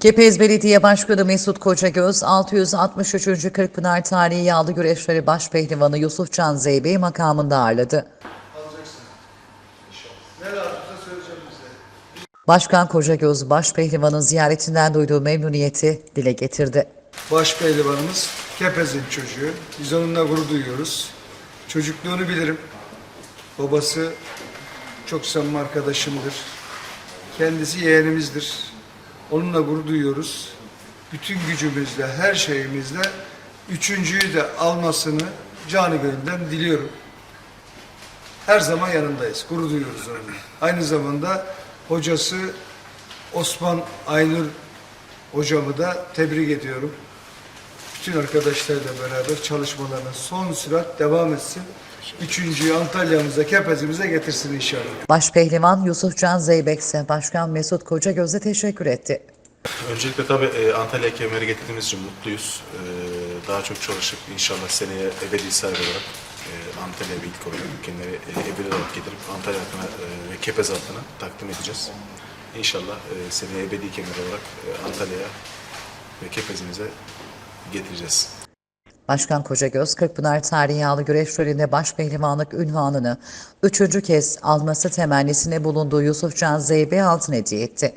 Kepez Belediye Başkanı Mesut Kocagöz, 663. Kırkpınar Tarihi Yağlı Güreşleri Başpehlivanı Yusufcan Zeybe'yi makamında ağırladı. Başkan Kocagöz, Başpehlivanın ziyaretinden duyduğu memnuniyeti dile getirdi. Başpehlivanımız Kepez'in çocuğu. Biz onunla gurur duyuyoruz. Çocukluğunu bilirim. Babası çok samimi arkadaşımdır. Kendisi yeğenimizdir. Onunla gurur duyuyoruz. Bütün gücümüzle, her şeyimizle üçüncüyü de almasını canı gönülden diliyorum. Her zaman yanındayız. Gurur duyuyoruz onunla. Aynı zamanda hocası Osman Aynur hocamı da tebrik ediyorum. Bütün arkadaşlarla beraber çalışmalarına son sürat devam etsin. Üçüncüyü Antalya'mıza, Kepez'imize getirsin inşallah. Başpehlivan Yusufcan Zeybek ise Başkan Mesut Kocagöz'e teşekkür etti. Öncelikle tabii e, Antalya kemeri getirdiğimiz için mutluyuz. E, Daha çok çalışıp inşallah seneye ebedi sahibi olarak e, Antalya bir ilk olarak ülkeleri ebedi olarak getirip Antalya halkına e, ve Kepez halkına takdim edeceğiz. İnşallah seneye ebedi kemer olarak Antalya'ya ve Kepez'imize getireceğiz. Başkan Kocagöz, Kırkpınar Tarihi Yağlı Güreşleri'nde başpehlivanlık ünvanını üçüncü kez alması temennisine bulunduğu Yusufcan Zeybe altın hediye etti.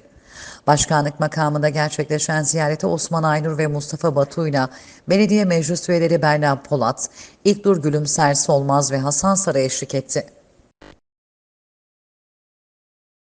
Başkanlık makamında gerçekleşen ziyarete Osman Aynur ve Mustafa Batu'yla belediye meclis üyeleri Berna Polat, İlknur Gülümser Solmaz ve Hasan Saray eşlik etti.